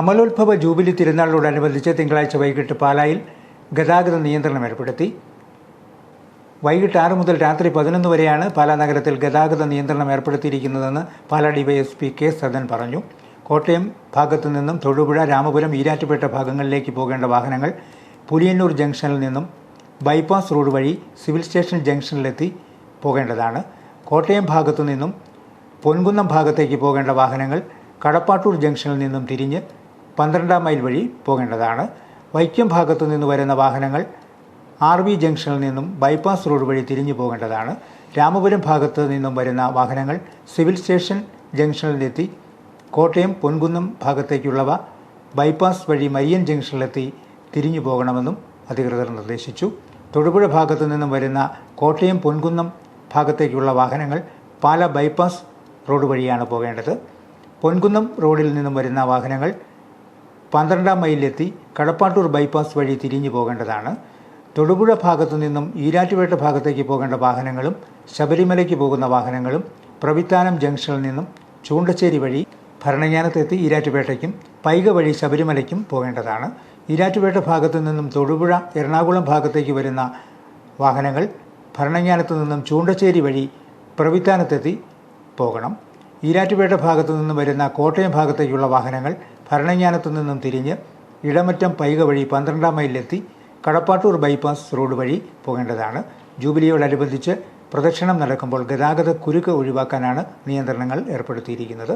അമലോത്ഭവ jubilee തിരുനാളിനോടനുബന്ധിച്ച് തിങ്കളാഴ്ച വൈകിട്ട് പാലായിൽ ഗതാഗത നിയന്ത്രണം ഏർപ്പെടുത്തി. വൈകിട്ട് ആറ് മുതൽ രാത്രി പതിനൊന്ന് വരെയാണ് പാലാ നഗരത്തിൽ ഗതാഗത നിയന്ത്രണം ഏർപ്പെടുത്തിയിരിക്കുന്നതെന്ന് പാലാ ഡിവൈഎസ്പി കെ സദൻ പറഞ്ഞു. കോട്ടയം ഭാഗത്തു നിന്നും തൊടുപുഴ രാമപുരം ഈരാറ്റുപേട്ട ഭാഗങ്ങളിലേക്ക് പോകേണ്ട വാഹനങ്ങൾ പുലിയന്നൂർ ജംഗ്ഷനിൽ നിന്നും ബൈപ്പാസ് റോഡ് വഴി സിവിൽ സ്റ്റേഷൻ ജംഗ്ഷനിലെത്തി പോകേണ്ടതാണ്. കോട്ടയം ഭാഗത്തു നിന്നും പൊൻകുന്നം ഭാഗത്തേക്ക് പോകേണ്ട വാഹനങ്ങൾ കടപ്പാട്ടൂർ ജംഗ്ഷനിൽ നിന്നും തിരിഞ്ഞ് പന്ത്രണ്ടാം മൈൽ വഴി പോകേണ്ടതാണ്. വൈക്കം ഭാഗത്തു നിന്ന് വരുന്ന വാഹനങ്ങൾ ആർ വി ജംഗ്ഷനിൽ നിന്നും ബൈപ്പാസ് റോഡ് വഴി തിരിഞ്ഞു പോകേണ്ടതാണ്. രാമപുരം ഭാഗത്ത് നിന്നും വരുന്ന വാഹനങ്ങൾ സിവിൽ സ്റ്റേഷൻ ജംഗ്ഷനിലെത്തി കോട്ടയം പൊൻകുന്നം ഭാഗത്തേക്കുള്ളവ ബൈപ്പാസ് വഴി മയ്യൻ ജംഗ്ഷനിലെത്തി തിരിഞ്ഞു പോകണമെന്നും അധികൃതർ നിർദ്ദേശിച്ചു. തൊടുപുഴ ഭാഗത്തു നിന്നും വരുന്ന കോട്ടയം പൊൻകുന്നം ഭാഗത്തേക്കുള്ള വാഹനങ്ങൾ പാല ബൈപ്പാസ് റോഡ് വഴിയാണ് പോകേണ്ടത്. പൊൻകുന്നം റോഡിൽ നിന്നും വരുന്ന വാഹനങ്ങൾ പന്ത്രണ്ടാം മൈലിലെത്തി കടപ്പാട്ടൂർ ബൈപ്പാസ് വഴി തിരിഞ്ഞു പോകേണ്ടതാണ്. തൊടുപുഴ ഭാഗത്തു നിന്നും ഈരാറ്റുപേട്ട ഭാഗത്തേക്ക് പോകേണ്ട വാഹനങ്ങളും ശബരിമലയ്ക്ക് പോകുന്ന വാഹനങ്ങളും പ്രവിത്താനം ജംഗ്ഷനിൽ നിന്നും ചൂണ്ടശ്ശേരി വഴി ഭരണജ്ഞാനത്തെത്തി ഈരാറ്റുപേട്ടയ്ക്കും പൈക വഴി ശബരിമലയ്ക്കും പോകേണ്ടതാണ്. ഈരാറ്റുപേട്ട ഭാഗത്തു നിന്നും തൊടുപുഴ എറണാകുളം ഭാഗത്തേക്ക് വരുന്ന വാഹനങ്ങൾ ഭരണജ്ഞാനത്തു നിന്നും ചൂണ്ടശ്ശേരി വഴി പ്രവിത്താനത്തെത്തി പോകണം. ഈരാറ്റുപേട്ട ഭാഗത്തു നിന്നും വരുന്ന കോട്ടയം ഭാഗത്തേക്കുള്ള വാഹനങ്ങൾ ഭരണങ്ങാനത്തു നിന്നും തിരിഞ്ഞ് ഇടമറ്റം പൈക വഴി പന്ത്രണ്ടാം മൈലിലെത്തി കടപ്പാട്ടൂർ ബൈപ്പാസ് റോഡ് വഴി പോകേണ്ടതാണ്. ജൂബിലിയോടനുബന്ധിച്ച് പ്രദക്ഷിണം നടക്കുമ്പോൾ ഗതാഗത കുരുക്ക് ഒഴിവാക്കാനാണ് നിയന്ത്രണങ്ങൾ ഏർപ്പെടുത്തിയിരിക്കുന്നത്.